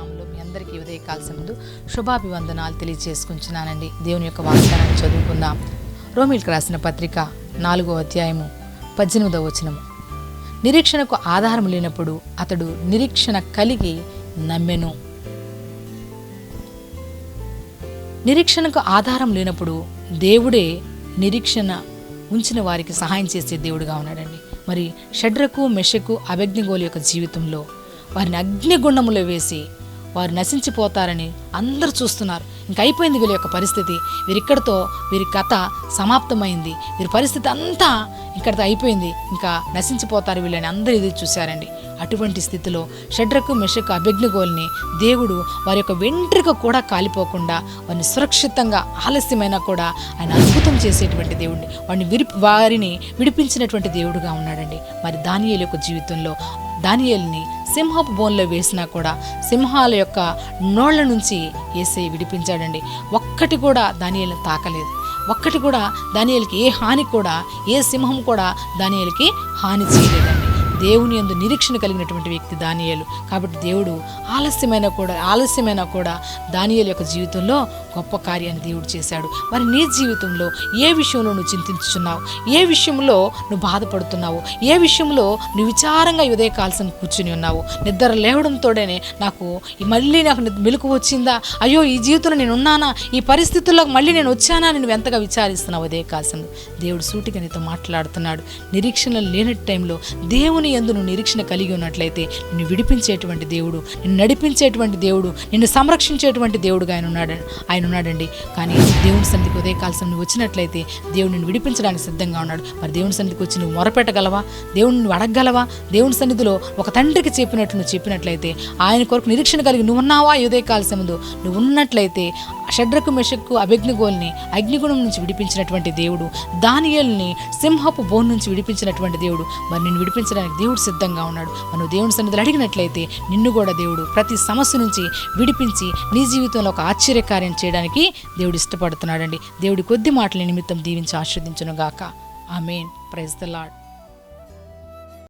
ఉదయకాల ముందు శుభాభివందనాలు తెలియజేసుకుంటున్నానండి. దేవుని యొక్క వాగ్దానాన్ని చదువుకుందాం. రోమిల్కి రాసిన పత్రిక నాలుగో అధ్యాయము పద్దెనిమిదవ వచనము. నిరీక్షణకు ఆధారం లేనప్పుడు అతడు నిరీక్షణ కలిగి నమ్మెను. నిరీక్షణకు ఆధారం లేనప్పుడు దేవుడే నిరీక్షణ ఉంచిన వారికి సహాయం చేసే దేవుడుగా ఉన్నాడండి. మరి షడ్రకు మెషకు అభిజ్ఞగోలు యొక్క జీవితంలో వారిని అగ్నిగుండములో వేసి వారు నశించిపోతారని అందరూ చూస్తున్నారు. ఇంక అయిపోయింది వీళ్ళ యొక్క పరిస్థితి. వీరిక్కడితో వీరి కథ సమాప్తమైంది. వీరి పరిస్థితి అంతా ఇక్కడితో అయిపోయింది. ఇంకా నశించిపోతారు వీళ్ళని అందరూ ఇది చూశారండి. అటువంటి స్థితిలో షడ్రకు మెషకు అభిజ్ఞగోల్ని దేవుడు వారి యొక్క వెంట్రుక కూడా కాలిపోకుండా వారిని సురక్షితంగా ఆలస్యమైనా కూడా ఆయన అద్భుతం చేసేటువంటి దేవుడిని వారిని విరి వారిని విడిపించినటువంటి దేవుడుగా ఉన్నాడండి. మరి దానియలు యొక్క జీవితంలో దానియల్ని సింహపు బోన్లో వేసినా కూడా సింహాల యొక్క నోళ్ళ నుంచి ఏసై విడిపించాడండి. ఒక్కటి కూడా దానియల్ని తాకలేదు. ఒక్కటి కూడా దానియేలకి ఏ హాని కూడా ఏ సింహం కూడా దానియేలకి హాని చేయలేదండి. దేవుని యందు నిరీక్షణ కలిగినటువంటి వ్యక్తి దానియేలు. కాబట్టి దేవుడు ఆలస్యమైన కూడా ఆలస్యమైన కూడా దానియేలు యొక్క జీవితంలో గొప్ప కార్యాన్ని దేవుడు చేశాడు. మరి నీ జీవితంలో ఏ విషయంలో నువ్వు చింతించుచున్నావు? ఏ విషయంలో నువ్వు బాధపడుతున్నావు? ఏ విషయంలో నువ్వు విచారంగా ఉదయ కాల్సిన కూర్చుని ఉన్నావు? నిద్ర లేవడంతోనే నాకు మళ్ళీ నాకు మెలకు వచ్చిందా? అయ్యో ఈ జీవితంలో నేను ఉన్నానా ఈ పరిస్థితుల్లో మళ్ళీ నేను వచ్చానా? నేను నువ్వు ఎంతగా విచారిస్తున్నావు ఉదయ కాల్సిన దేవుడు సూటిగా నీతో మాట్లాడుతున్నాడు. నిరీక్షణ లేని టైంలో దేవుని యందు నువ్వు నిరీక్షణ కలిగి ఉన్నట్లయితే నిన్ను విడిపించేటువంటి దేవుడు నిన్ను నడిపించేటువంటి దేవుడు నిన్ను సంరక్షించేటువంటి దేవుడుగా ఆయన ఉన్నాడు ఆయన ఉన్నాడండి. కానీ దేవుని సన్నిధికి ఉదయ కాల్సం నువ్వు వచ్చినట్లయితే దేవుడు నిన్ను విడిపించడానికి సిద్ధంగా ఉన్నాడు. మరి దేవుని సన్నిధికి వచ్చి నువ్వు మొరపెట్టగలవా? దేవుని నువ్వు అడగగలవా? దేవుని సన్నిధిలో ఒక తండ్రికి చెప్పినట్టు నువ్వు చెప్పినట్లయితే ఆయన కొరకు నిరీక్షణ కలిగి నువ్వు ఉన్నావా ఈ ఉదయ నువ్వు ఉన్నట్లయితే షడ్రకు మెషక్కు అభిజ్ఞగోల్ని అగ్నిగుణం నుంచి విడిపించినటువంటి దేవుడు. దానియల్ని సింహపు బోన్ నుంచి విడిపించినటువంటి దేవుడు. మరి నిన్ను విడిపించడానికి దేవుడు సిద్ధంగా ఉన్నాడు. మనం దేవుని సన్నిధిలో అడిగినట్లయితే నిన్ను కూడా దేవుడు ప్రతి సమస్య నుంచి విడిపించి నీ జీవితంలో ఒక ఆశ్చర్యకార్యం చేయడానికి దేవుడు ఇష్టపడుతున్నాడండి. దేవుడి కొద్ది మాటల నిమిత్తం దీవించి ఆస్వాదించును గాక ఆమెన్. Praise the lord